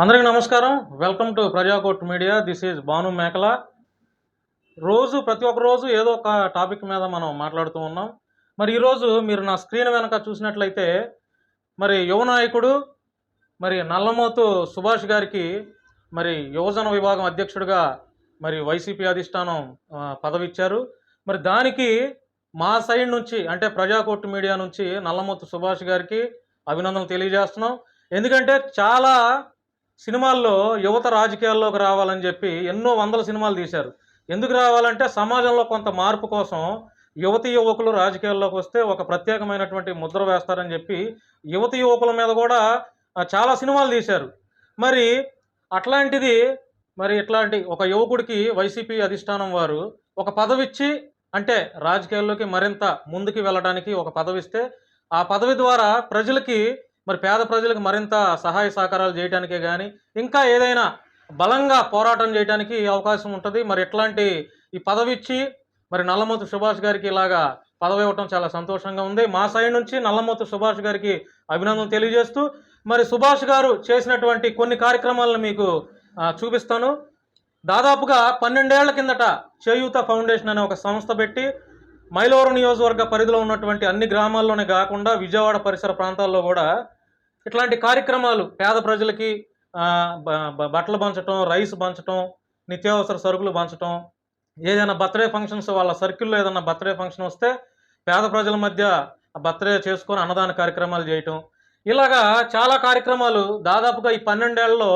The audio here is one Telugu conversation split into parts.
అందరికీ నమస్కారం. Welcome to Prajakot media this is Bhanu Mekala రోజు ప్రతి ఒక్క రోజు ఏదో ఒక టాపిక్ మీద మనం మాట్లాడుతూ ఉన్నాం. మరి ఈరోజు మీరు నా స్క్రీన్ వెనక చూసినట్లయితే మరి యువ నాయకుడు మరి నల్లమోతు సుభాష్ గారికి మరి యువజన విభాగం అధ్యక్షుడిగా మరి వైసీపీ అధిష్టానం పదవి ఇచ్చారు మరి దానికి మా సైడ్ నుంచి అంటే ప్రజాకోర్టు మీడియా నుంచి నల్లమోతు సుభాష్ గారికి అభినందనలు తెలియజేస్తున్నాం. ఎందుకంటే చాలా సినిమాల్లో యువత రాజకీయాల్లోకి రావాలని చెప్పి ఎన్నో వందల సినిమాలు తీశారు. ఎందుకు రావాలంటే సమాజంలో కొంత మార్పు కోసం యువతి యువకులు రాజకీయాల్లోకి వస్తే ఒక ప్రత్యేకమైనటువంటి ముద్ర వేస్తారని చెప్పి యువతి యువకుల మీద కూడా చాలా సినిమాలు తీశారు. మరి అట్లాంటిది మరి ఇట్లాంటి ఒక యువకుడికి వైసీపీ అధిష్టానం వారు ఒక పదవి ఇచ్చి అంటే రాజకీయాల్లోకి మరింత ముందుకు వెళ్ళడానికి ఒక పదవిస్తే ఆ పదవి ద్వారా ప్రజలకి మరి పేద ప్రజలకు మరింత సహాయ సహకారాలు చేయడానికే కానీ ఇంకా ఏదైనా బలంగా పోరాటం చేయడానికి అవకాశం ఉంటుంది. మరి ఇట్లాంటి ఈ పదవి ఇచ్చి మరి నల్లమోతు సుభాష్ గారికి ఇలాగా పదవి ఇవ్వటం చాలా సంతోషంగా ఉంది. మా సైడ్ నుంచి నల్లమోతు సుభాష్ గారికి అభినందన తెలియజేస్తూ మరి సుభాష్ గారు చేసినటువంటి కొన్ని కార్యక్రమాలను మీకు చూపిస్తాను. దాదాపుగా పన్నెండేళ్ళ కిందట చేయూత ఫౌండేషన్ అనే ఒక సంస్థ పెట్టి మైలవరం నియోజకవర్గ పరిధిలో ఉన్నటువంటి అన్ని గ్రామాల్లోనే కాకుండా విజయవాడ పరిసర ప్రాంతాల్లో కూడా ఇట్లాంటి కార్యక్రమాలు పేద ప్రజలకి బ- బట్టలు పంచటం రైస్ పంచటం నిత్యావసర సరుకులు పంచటం ఏదైనా బర్త్డే ఫంక్షన్స్ వాళ్ళ సర్కిల్లో ఏదైనా బర్త్డే ఫంక్షన్ వస్తే పేద ప్రజల మధ్య బర్త్డే చేసుకొని అన్నదాన కార్యక్రమాలు చేయటం. ఇలాగా చాలా కార్యక్రమాలు దాదాపుగా ఈ పన్నెండేళ్ళలో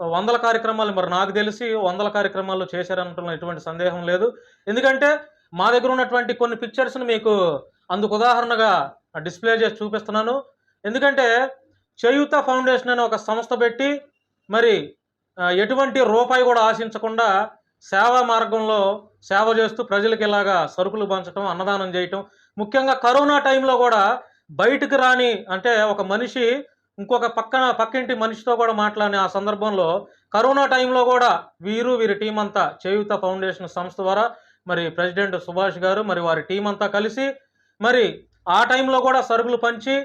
వందల కార్యక్రమాలు మరి నాకు తెలిసి వందల కార్యక్రమాలు చేశారనటంలో ఎటువంటి సందేహం లేదు. ఎందుకంటే మా దగ్గర ఉన్నటువంటి కొన్ని పిక్చర్స్ని మీకు అందుకు ఉదాహరణగా డిస్ప్లే చేసి చూపిస్తున్నాను. ఎందుకంటే చేయూత ఫౌండేషన్ అనే ఒక సంస్థ పెట్టి మరి ఎటువంటి రూపాయి కూడా ఆశించకుండా సేవా మార్గంలో సేవ చేస్తూ ప్రజలకు ఇలాగా సరుకులు పంచడం అన్నదానం చేయటం ముఖ్యంగా కరోనా టైంలో కూడా బయటకు రాని అంటే ఒక మనిషి ఇంకొక పక్కన పక్కింటి మనిషితో కూడా మాట్లాడిన ఆ సందర్భంలో కరోనా టైంలో కూడా వీరు వీరి టీం అంతా చేయూత ఫౌండేషన్ సంస్థ ద్వారా మరి ప్రెసిడెంట్ సుభాష్ గారు మరి వారి టీం అంతా కలిసి మరి ఆ టైంలో కూడా సరుకులు పంచి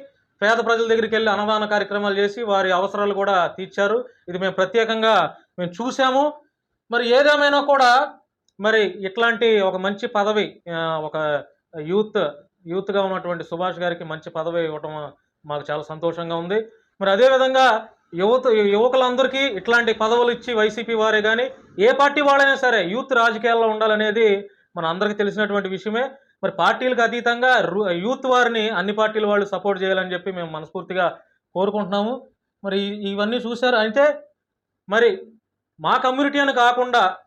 పేద ప్రజల దగ్గరికి వెళ్ళి అన్నదాన కార్యక్రమాలు చేసి వారి అవసరాలు కూడా తీర్చారు. ఇది మేము ప్రత్యేకంగా మేము చూసాము మరి ఏదేమైనా కూడా మరి ఇట్లాంటి ఒక మంచి పదవి ఒక యూత్ యూత్గా ఉన్నటువంటి సుభాష్ గారికి మంచి పదవి ఇవ్వటం మాకు చాలా సంతోషంగా ఉంది. మరి అదేవిధంగా యువత యువకులందరికీ ఇట్లాంటి పదవులు ఇచ్చి వైసీపీ వారే కానీ ఏ పార్టీ వాళ్ళైనా సరే యూత్ రాజకీయాల్లో ఉండాలనేది మన అందరికీ తెలిసినటువంటి విషయమే. మరి పార్టీలకు అతీతంగా రు- యూత్ వారిని అన్ని పార్టీల వాళ్ళు సపోర్ట్ చేయాలని చెప్పి మేము మనస్ఫూర్తిగా కోరుకుంటున్నాము. మరి ఇవన్నీ చూశారు. అయితే మరి మా కమ్యూనిటీ అని కాకుండా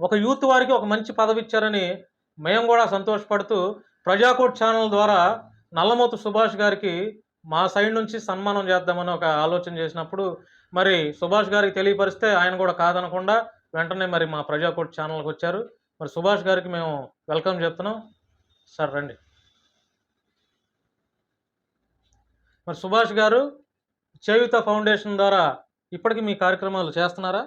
ఒక యూత్ వారికి ఒక మంచి పదవి ఇచ్చారని మేము కూడా సంతోషపడుతూ ప్రజాకోట్ ఛానల్ ద్వారా నల్లమోతు సుభాష్ గారికి మా సైడ్ నుంచి సన్మానం చేద్దామని ఒక ఆలోచన చేసినప్పుడు మరి సుభాష్ గారికి తెలియపరిస్తే ఆయన కూడా కాదనకుండా వెంటనే మరి మా ప్రజాకోట్ ఛానల్కి వచ్చారు. మరి సుభాష్ గారికి మేము వెల్కమ్ చెప్తున్నాం. సార్ రండి. మరి సుభాష్ గారు చేయుత ఫౌండేషన్ ద్వారా ఇప్పటికి మీ కార్యక్రమాలు చేస్తున్నారా?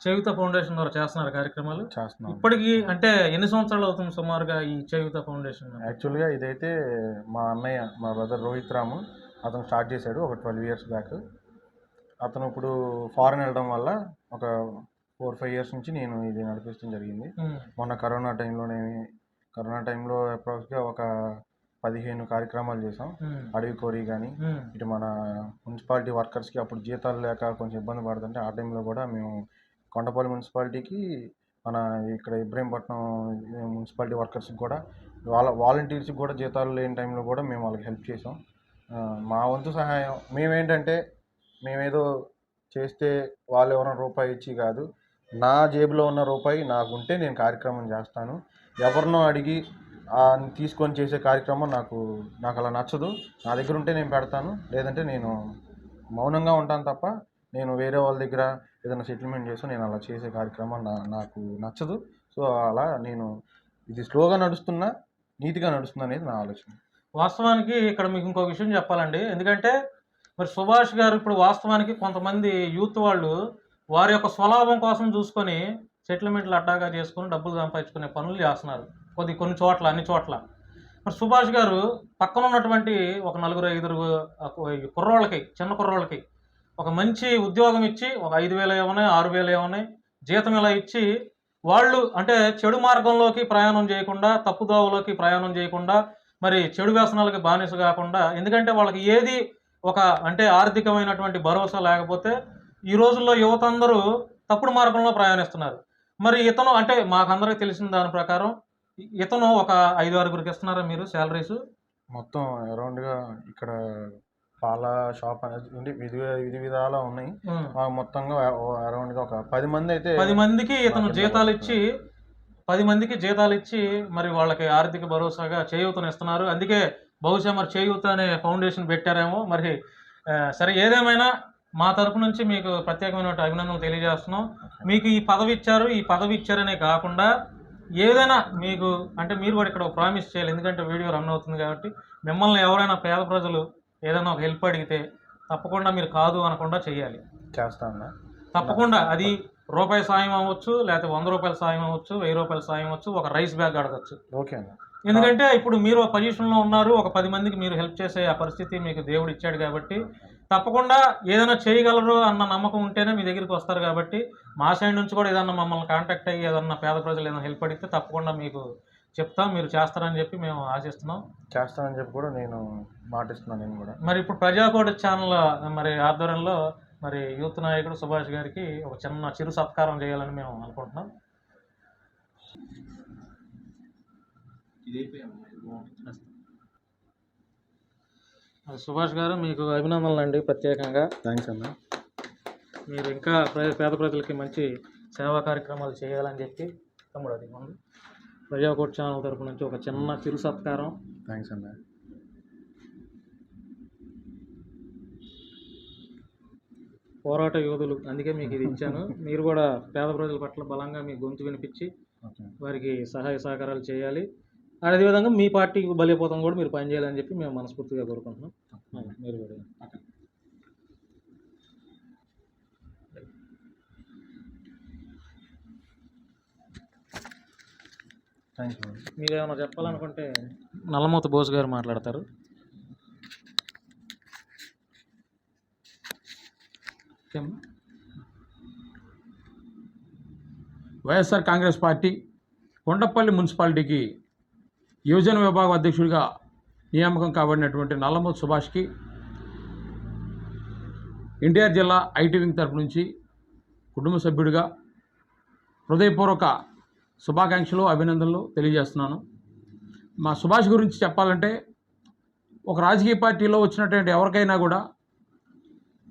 చేయుత ఫౌండేషన్ ద్వారా చేస్తున్నారు కార్యక్రమాలు. చేస్తున్నాం. ఇప్పటికి అంటే ఎన్ని సంవత్సరాలు అవుతుంది సుమారుగా ఈ చేయుత ఫౌండేషన్? యాక్చువల్గా ఇదైతే మా అన్నయ్య మా బ్రదర్ రోహిత్ రాము అతను స్టార్ట్ చేశాడు ఒక ట్వెల్వ్ ఇయర్స్ బ్యాక్. అతను ఇప్పుడు ఫారెన్ వెళ్ళడం వల్ల ఒక ఫోర్ ఫైవ్ ఇయర్స్ నుంచి నేను ఇది నడిపించడం జరిగింది. మొన్న కరోనా టైంలోనే కరోనా టైంలో అప్రాక్స్గా ఒక పదిహేను కార్యక్రమాలు చేసాం. అడవి కోరి కానీ ఇటు మన మున్సిపాలిటీ వర్కర్స్కి అప్పుడు జీతాలు లేక కొంచెం ఇబ్బంది పడుతుంటే ఆ టైంలో కూడా మేము కొండపల్లి మున్సిపాలిటీకి మన ఇక్కడ ఇబ్రహీంపట్నం మున్సిపాలిటీ వర్కర్స్కి కూడా వాళ్ళ వాలంటీర్స్కి కూడా జీతాలు లేని టైంలో కూడా మేము వాళ్ళకి హెల్ప్ చేసాం. మా వంతు సహాయం. మేమేంటంటే మేమేదో చేస్తే వాళ్ళు ఎవరైనా రూపాయి ఇచ్చి కాదు నా జేబులో ఉన్న రూపాయి నాకుంటే నేను కార్యక్రమం చేస్తాను. ఎవరినో అడిగి ఆ, తీసుకొని చేసే కార్యక్రమం నాకు నాకు అలా నచ్చదు. నా దగ్గర ఉంటే నేను పెడతాను. లేదంటే నేను మౌనంగా ఉంటాను తప్ప నేను వేరే వాళ్ళ దగ్గర ఏదైనా సెటిల్మెంట్ చేసి నేను అలా చేసే కార్యక్రమం నా నాకు నచ్చదు. సో అలా నేను ఇది స్లోగా నడుస్తున్నా నీతిగా నడుస్తుంది అనేది నా ఆలోచన. వాస్తవానికి ఇక్కడ మీకు ఇంకో విషయం చెప్పాలండి. ఎందుకంటే మరి సుభాష్ గారు ఇప్పుడు వాస్తవానికి కొంతమంది యూత్ వాళ్ళు వారి యొక్క స్వలాభం కోసం చూసుకొని సెటిల్మెంట్లు అడ్డాగా చేసుకొని డబ్బులు సంపాదించుకునే పనులు చేస్తున్నారు. కొద్ది కొన్ని చోట్ల అన్ని చోట్ల. మరి సుభాష్ గారు పక్కన ఉన్నటువంటి ఒక నలుగురు ఐదుగురు కుర్రోళ్ళకి చిన్న కుర్రోళ్ళకి ఒక మంచి ఉద్యోగం ఇచ్చి ఒక ఐదు వేలు ఏమన్నాయి ఆరు వేలు ఏమన్నాయి జీతం ఇలా ఇచ్చి వాళ్ళు అంటే చెడు మార్గంలోకి ప్రయాణం చేయకుండా తప్పుదోవలోకి ప్రయాణం చేయకుండా మరి చెడు వ్యసనాలకి బానిస కాకుండా ఎందుకంటే వాళ్ళకి ఏది ఒక అంటే ఆర్థికమైనటువంటి భరోసా లేకపోతే ఈ రోజుల్లో యువత అందరూ తప్పుడు మార్గంలో ప్రయాణిస్తున్నారు. మరి ఇతను అంటే మాకందరికి తెలిసిన దాని ప్రకారం ఇతను ఒక ఐదు ఆరుగురికి ఇస్తున్నారా మీరు శాలరీస్? మొత్తం అరౌండ్గా ఇక్కడ పాల షాప్ అనేది విధి విధి విధాలా ఉన్నాయి. మొత్తంగా అరౌండ్గా ఒక పది మంది అయితే పది మందికి ఇతను జీతాలు ఇచ్చి పది మందికి జీతాలు ఇచ్చి మరి వాళ్ళకి ఆర్థిక భరోసాగా చేయూతను ఇస్తున్నారు అందుకే బహుశా మరి చేయూత అనే ఫౌండేషన్ పెట్టారేమో. మరి సరే ఏదేమైనా మా తరపు నుంచి మీకు ప్రత్యేకమైన అభినందనలు తెలియజేస్తున్నాం. మీకు ఈ పదవి ఇచ్చారు. ఈ పదవి ఇచ్చారనే కాకుండా ఏదైనా మీకు అంటే మీరు కూడా ఇక్కడ ప్రామిస్ చేయాలి. ఎందుకంటే వీడియో రన్ అవుతుంది కాబట్టి మిమ్మల్ని ఎవరైనా పేద ప్రజలు ఏదైనా ఒక హెల్ప్ అడిగితే తప్పకుండా మీరు కాదు అనకుండా చేయాలి. చేస్తాను తప్పకుండా అది రూపాయి సాయం అవ్వచ్చు లేకపోతే వంద రూపాయల సాయం అవ్వచ్చు వెయ్యి రూపాయల సాయం అవ్వచ్చు ఒక రైస్ బ్యాగ్ అడగచ్చు. ఓకే అన్న. ఎందుకంటే ఇప్పుడు మీరు పొజిషన్లో ఉన్నారు ఒక పది మందికి మీరు హెల్ప్ చేసే ఆ పరిస్థితి మీకు దేవుడు ఇచ్చాడు కాబట్టి తప్పకుండా ఏదైనా చేయగలరు అన్న నమ్మకం ఉంటేనే మీ దగ్గరికి వస్తారు కాబట్టి మా సైడ్ నుంచి కూడా ఏదన్నా మమ్మల్ని కాంటాక్ట్ అయ్యి ఏదన్నా పేద ప్రజలు ఏదైనా హెల్ప్ అడిగితే తప్పకుండా మీకు చెప్తాం మీరు చేస్తారని చెప్పి మేము ఆశిస్తున్నాం. చేస్తానని చెప్పి కూడా నేను మాటిస్తున్నాను నేను కూడా. మరి ఇప్పుడు ప్రజాకోటి ఛానల్ మరి ఆధ్వర్యంలో మరి యూత్ నాయకుడు సుభాష్ గారికి ఒక చిన్న చిరు సత్కారం చేయాలని మేము అనుకుంటున్నాం. అది సుభాష్ గారు మీకు అభినందనలు అండి ప్రత్యేకంగా. థ్యాంక్స్ అన్న. మీరు ఇంకా ప్ర- పేద ప్రజలకి మంచి సేవా కార్యక్రమాలు చేయాలని చెప్పి తమ్ముడు అది ఉంది. ప్రజాకోట్ ఛానల్ తరపు నుంచి ఒక చిన్న చిరు సత్కారం. థ్యాంక్స్ అన్న. పోరాట యోధులు అందుకే మీకు ఇది ఇచ్చాను. మీరు కూడా పేద ప్రజల పట్ల బలంగా మీ గొంతు వినిపించి వారికి సహాయ సహకారాలు చేయాలి. అదేవిధంగా మీ పార్టీకి బలిపోతం కూడా మీరు పనిచేయాలని చెప్పి మేము మనస్ఫూర్తిగా కోరుకుంటున్నాం. మీరు కూడా. థ్యాంక్ యూ మీరు ఏమైనా చెప్పాలనుకుంటే నల్లమూత బోస్ గారు మాట్లాడతారు. వైఎస్ఆర్ కాంగ్రెస్ పార్టీ కొండపల్లి మున్సిపాలిటీకి యువజన విభాగం అధ్యక్షుడిగా నియామకం కాబడినటువంటి నల్లమూతు సుభాష్కి ఎన్టీఆర్ జిల్లా ఐటీ వింగ్ తరపు నుంచి కుటుంబ సభ్యుడిగా హృదయపూర్వక శుభాకాంక్షలు అభినందనలు తెలియజేస్తున్నాను. మా సుభాష్ గురించి చెప్పాలంటే ఒక రాజకీయ పార్టీలో వచ్చినటువంటి ఎవరికైనా కూడా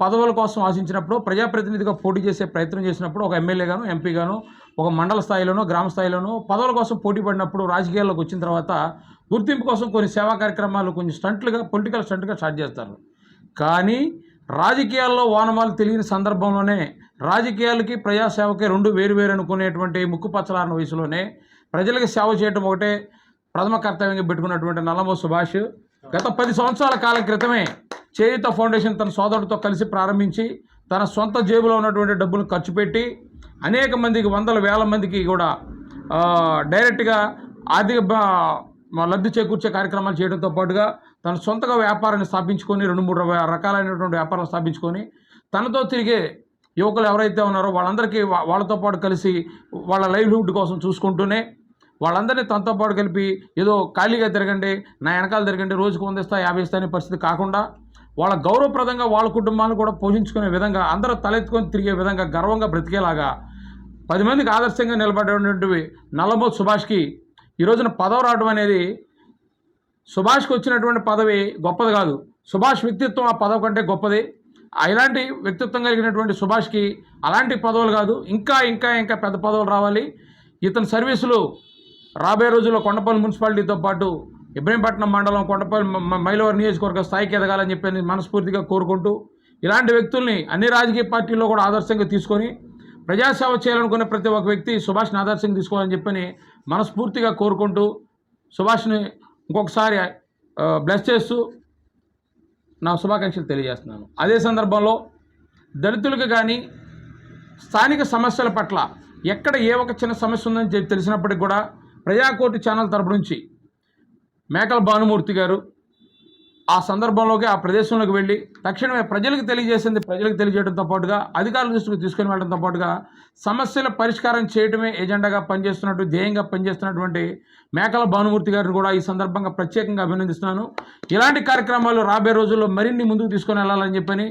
పదవుల కోసం ఆశించినప్పుడు ప్రజాప్రతినిధిగా పోటీ చేసే ప్రయత్నం చేసినప్పుడు ఒక ఎమ్మెల్యేగాను ఎంపీగాను ఒక మండల స్థాయిలోనో గ్రామ స్థాయిలోనో పదవుల కోసం పోటీ పడినప్పుడు రాజకీయాల్లోకి వచ్చిన తర్వాత గుర్తింపు కోసం కొన్ని సేవా కార్యక్రమాలు కొంచెం స్టంట్లుగా పొలిటికల్ స్టంట్గా స్టార్ట్ చేస్తారు. కానీ రాజకీయాల్లో వానమాలు తెలియని సందర్భంలోనే రాజకీయాలకి ప్రజాసేవకి రెండు వేరు వేరు అనుకునేటువంటి ముక్కు పచ్చలారిన వయసులోనే ప్రజలకు సేవ చేయడం ఒకటే ప్రథమ కర్తవ్యంగా పెట్టుకున్నటువంటి నల్లమో సుభాష్. గత పది సంవత్సరాల కాలం క్రితమే చేయుత ఫౌండేషన్ తన సోదరుడితో కలిసి ప్రారంభించి తన సొంత జేబులో ఉన్నటువంటి డబ్బులు ఖర్చు పెట్టి అనేక మందికి వందల వేల మందికి కూడా డైరెక్ట్గా ఆర్థిక లబ్ధి చేకూర్చే కార్యక్రమాలు చేయడంతో పాటుగా తన సొంతగా వ్యాపారాన్ని స్థాపించుకొని రెండు మూడు రకాలైనటువంటి వ్యాపారాలు స్థాపించుకొని తనతో తిరిగే యువకులు ఎవరైతే ఉన్నారో వాళ్ళందరికీ వాళ్ళతో పాటు కలిసి వాళ్ళ లైవ్లీహుడ్ కోసం చూసుకుంటూనే వాళ్ళందరినీ తనతో పాటు కలిపి ఏదో ఖాళీగా తిరగండి నా వెనకాల తిరగండి రోజుకు వంద ఇస్తా యాభై ఇస్తా అనే పరిస్థితి కాకుండా వాళ్ళ గౌరవప్రదంగా వాళ్ళ కుటుంబాన్ని కూడా పోషించుకునే విధంగా అందరూ తలెత్తుకొని తిరిగే విధంగా గర్వంగా బ్రతికేలాగా పది మందికి ఆదర్శంగా నిలబడేటువంటివి నల్లమో సుభాష్కి ఈ రోజున పదవి రావడం అనేది సుభాష్కి వచ్చినటువంటి పదవి గొప్పది కాదు. సుభాష్ వ్యక్తిత్వం ఆ పదవి కంటే గొప్పది. ఇలాంటి వ్యక్తిత్వం కలిగినటువంటి సుభాష్కి అలాంటి పదవులు కాదు. ఇంకా ఇంకా ఇంకా పెద్ద పదవులు రావాలి. ఇతని సర్వీసులు రాబోయే రోజుల్లో కొండపల్లి మున్సిపాలిటీతో పాటు ఇబ్రహీంపట్నం మండలం కొండపల్లి మ- మైలవరం నియోజకవర్గ స్థాయికి ఎదగాలని చెప్పి మనస్ఫూర్తిగా కోరుకుంటూ ఇలాంటి వ్యక్తుల్ని అన్ని రాజకీయ పార్టీల్లో కూడా ఆదర్శంగా తీసుకొని ప్రజాసేవ చేయాలనుకునే ప్రతి ఒక్క వ్యక్తి సుభాష్ని ఆదర్శంగా తీసుకోవాలని చెప్పని మనస్ఫూర్తిగా కోరుకుంటూ సుభాష్ని ఇంకొకసారి బ్లెస్ చేస్తూ నా శుభాకాంక్షలు తెలియజేస్తున్నాను. అదే సందర్భంలో దళితులకు కానీ స్థానిక సమస్యల పట్ల ఎక్కడ ఏ ఒక చిన్న సమస్య ఉందని తెలిసినప్పటికి కూడా ప్రజాకోర్టు ఛానల్ తరపు నుంచి మేకల భానుమూర్తి గారు ఆ సందర్భంలోకి ఆ ప్రదేశంలోకి వెళ్ళి తక్షణమే ప్రజలకు తెలియజేసింది ప్రజలకు తెలియజేయడంతో పాటుగా అధికారుల దృష్టికి తీసుకుని వెళ్ళడంతో పాటుగా సమస్యల పరిష్కారం చేయడమే ఎజెండాగా పనిచేస్తున్నట్టు ధ్యేయంగా పనిచేస్తున్నటువంటి మేకల భానుమూర్తి గారిని కూడా ఈ సందర్భంగా ప్రత్యేకంగా అభినందిస్తున్నాను. ఇలాంటి కార్యక్రమాలు రాబోయే రోజుల్లో మరిన్ని ముందుకు తీసుకొని వెళ్ళాలని చెప్పని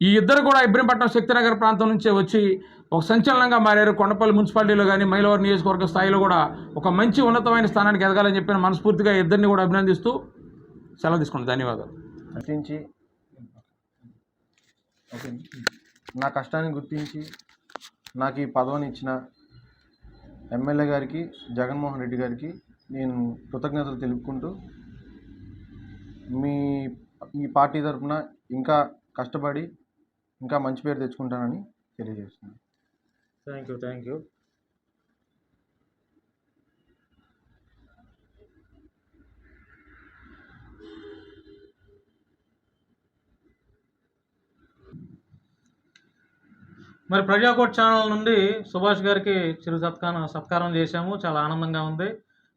ఈ ఇద్దరు కూడా ఇబ్రహీంపట్నం శక్తినగర్ ప్రాంతం నుంచే వచ్చి ఒక సంచలనంగా మారారు. కొండపల్లి మున్సిపాలిటీలో కానీ మైలవరం నియోజకవర్గ స్థాయిలో కూడా ఒక మంచి ఉన్నతమైన స్థానానికి ఎదగాలని చెప్పిన మనస్ఫూర్తిగా ఇద్దరిని కూడా అభినందిస్తూ సెలవు తీసుకోండి ధన్యవాదాలు. గుర్తించి ఓకే నా కష్టాన్ని గుర్తించి నాకు ఈ పదవిని ఇచ్చిన ఎమ్మెల్యే గారికి జగన్మోహన్ రెడ్డి గారికి నేను కృతజ్ఞతలు తెలుపుకుంటూ మీ ఈ పార్టీ తరఫున ఇంకా కష్టపడి ఇంకా మంచి పేరు తెచ్చుకుంటానని తెలియజేస్తున్నాను. థ్యాంక్ యూ థ్యాంక్ యూ మరి ప్రజాకోట్ ఛానల్ నుండి సుభాష్ గారికి చిరు సత్కారం సత్కారం చేశాము. చాలా ఆనందంగా ఉంది.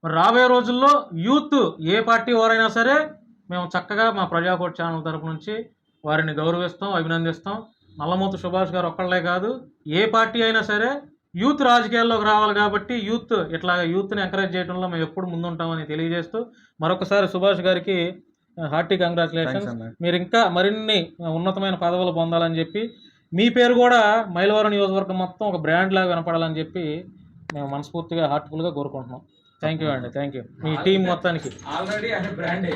మరి రాబోయే రోజుల్లో యూత్ ఏ పార్టీ వారైనా సరే మేము చక్కగా మా ప్రజాకోట్ ఛానల్ తరపు నుంచి వారిని గౌరవిస్తాం అభినందిస్తాం. నల్లమూతు సుభాష్ గారు ఒక్కళ్ళే కాదు ఏ పార్టీ అయినా సరే యూత్ రాజకీయాల్లోకి రావాలి కాబట్టి యూత్ ఇట్లా యూత్ని ఎంకరేజ్ చేయడంలో మేము ఎప్పుడు ముందుంటామని తెలియజేస్తూ మరొకసారి సుభాష్ గారికి హార్టీ కంగ్రాచులేషన్స్. మీరు ఇంకా మరిన్ని ఉన్నతమైన పదవులు పొందాలని చెప్పి మీ పేరు కూడా మైలవరం నియోజకవర్గం మొత్తం ఒక బ్రాండ్ లాగా వినపడాలని చెప్పి మేము మనస్ఫూర్తిగా హార్ట్ఫుల్గా కోరుకుంటున్నాం. థ్యాంక్ యూ అండి. థ్యాంక్ యూ మీ టీం మొత్తానికి. ఆల్రెడీ బ్రాండే